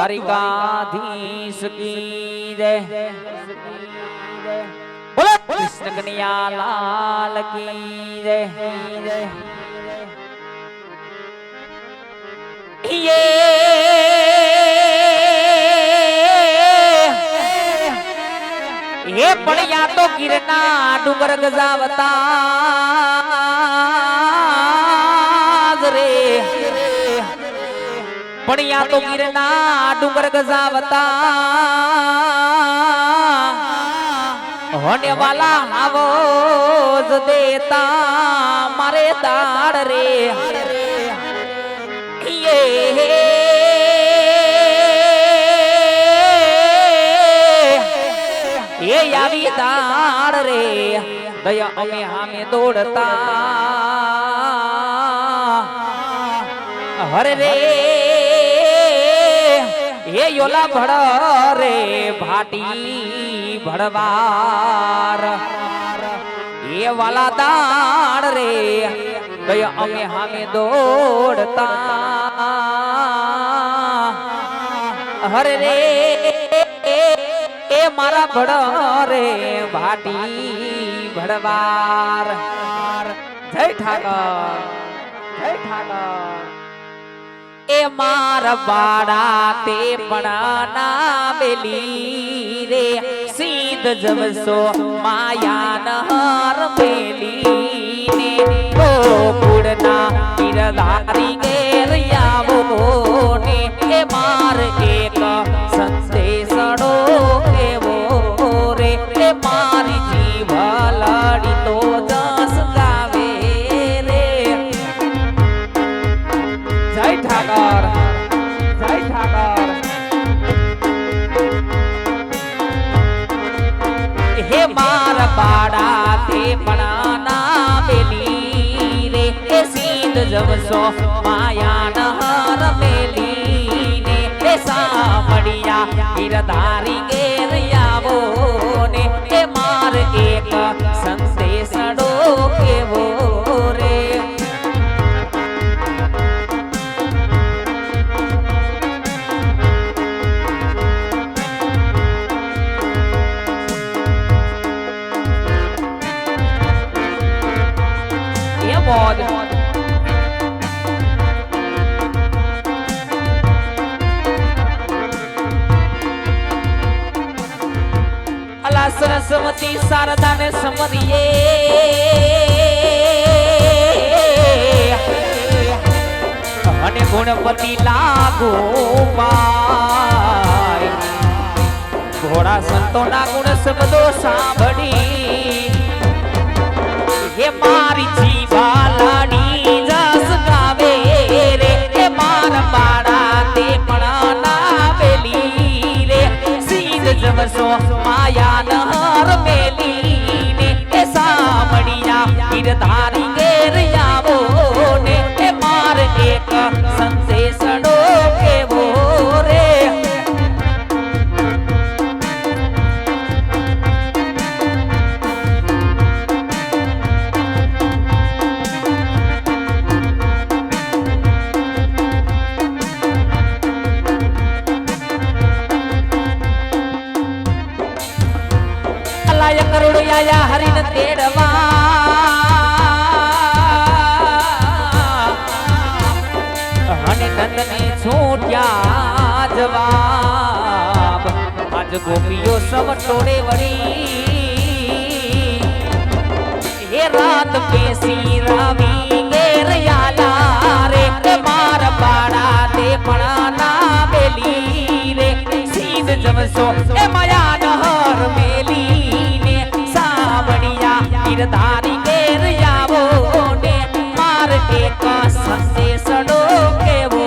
દ્વારિકાધીશ કી જય. બોલો કૃષ્ણ કનૈયા લાલ કી જય. યે હે પડ્યા તો ગિરના ડુંગર ગજાવતા. પડ્યા તો ગિરના ડુંગર ગજાવતા હોને વાલા આવો જ દેતા. મારે દાડ રે. યે એ આવી દાડ રે. દયા અમે હામે દોડતા. હરે રે. એ યોલા ભડ રે ભાટી ભડવાર એ વાલા દાડ રે દયા અમે હામે દોડતા. હરે રે, એ મારા ભડ રે ભાટી ભડવાર જય ઠાકર જય ઠાકર. એ મારા બાળા તે પણ ના બેલી રે. સીધ જવસો માયા નહર બેલી ને ગોકુળના ગીરધારી ઘેર આવો ને એ માર એક સંદેશડો કેવો માયા નહર મેલી ને એ સામડિયા ગીરધારી સરસ્વતી શારદાને સમરીએ અને ગુણપતિ લાગો ઘોડા સંતોના ગુણ શબ્દો સાંભળી. તેડવા અને નંદને છૂટ્યા જવાબ. ગોપીઓ સવ ટોળે વળી. એ રાત બેસી રાવી ગેર આલા રે માર બાળા તે પણ ના બેલી રે. સીધ જવસો એ માયા મેલી. ને સાવડિયા ગીરધારી ઘેર આવો ને માર એક સંદેશડો કેવો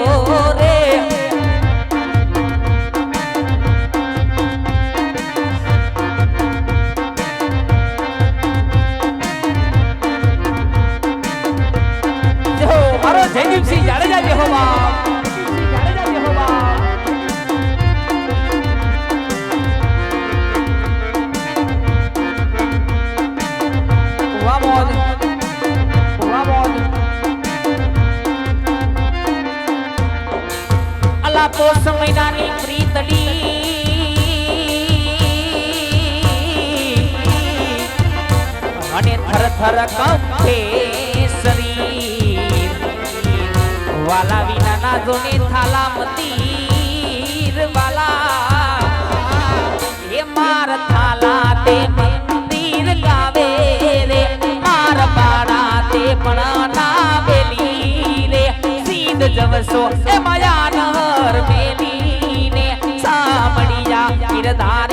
રે? જયદીપસિંહ જાડેજા જેહોવા સમયદાની પ્રીતલી અને થર થર કંપે શરીર. વાલા વિના ના જોને થાલા મતીર વાલા. હે માર થાલા તે મંદિર ગાવે રે. માર પાડા તે પણ ના બેલી રે. સીધ જવસો એ માયા தார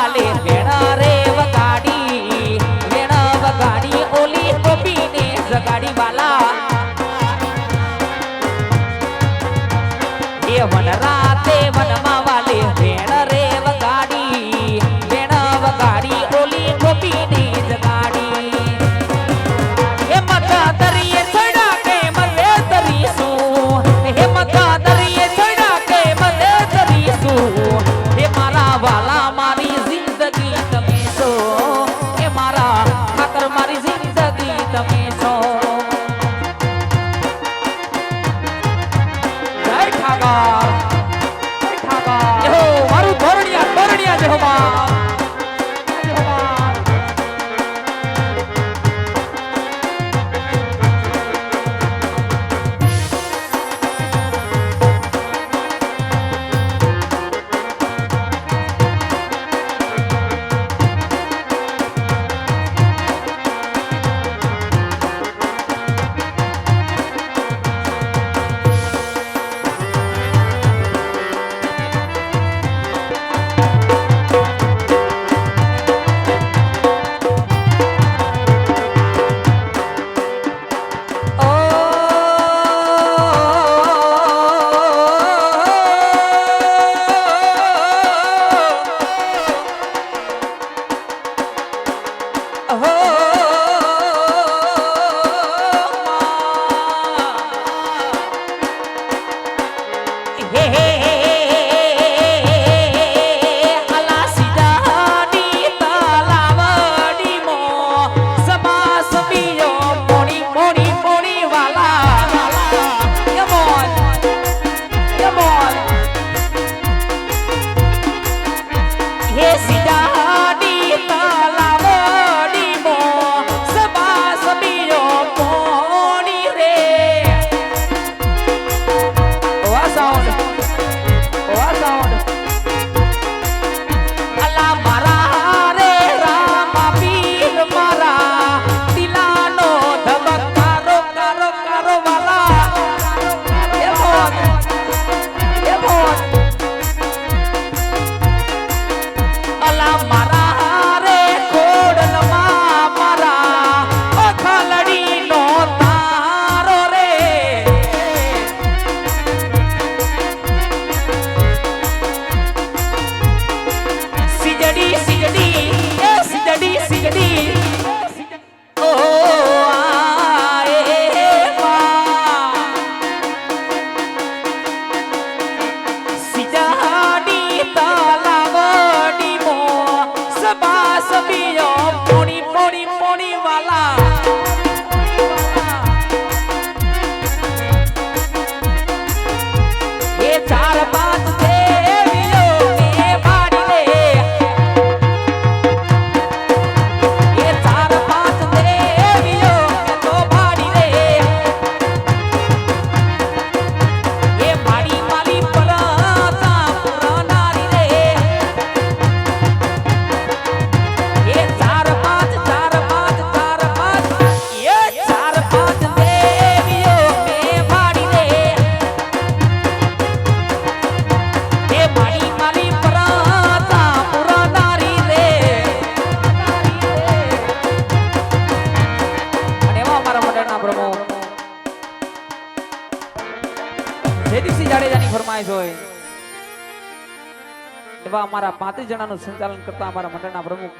એવા અમારા પાંત્રીસ જણાનું સંચાલન કરતા અમારા મંડળના પ્રમુખ.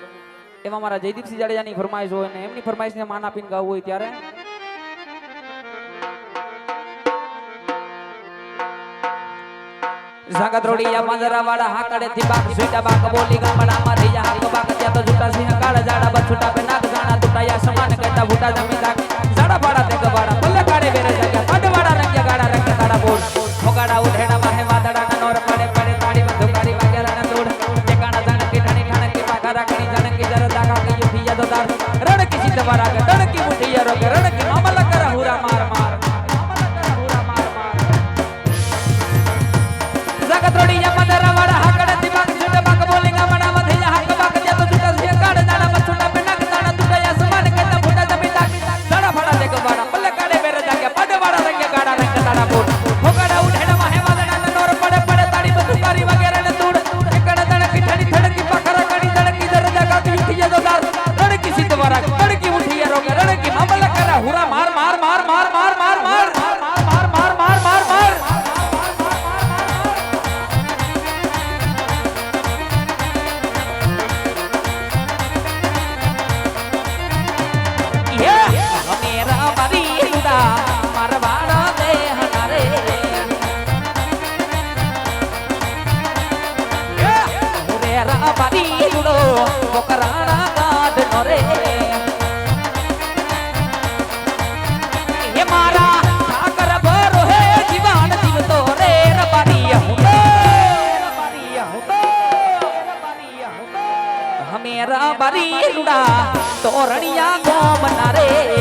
એવા અમારા જયદીપસિંહ જાડેજાની ફરમાઈશ હોય ને એમની ફરમાઈશને માન આપીને ગાવું હોય ત્યારે. જાગતરોડિયા પાંજરાવાડા હાકડેથી બાક સુઈટા બાક બોલી ગામડામાં રહ્યા હાક બાક ત્યાં તો જૂટા સિંહ કાળ જાડા બછુટા બે નાક જાણા તૂટાયા. સમાન કેટા ભૂટા જમી சததார் ரண கிசி தவறாக તો રણિયા ગોમના રે.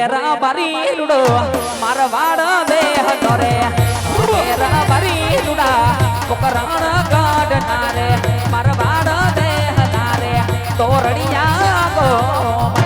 ઘેર ભરી લુડો મારવાડ દેહ કરે ઘેર ભરી લુડા પોકરણ કાઢનારે મારવાડ દેહ નારે તોરણિયા ગો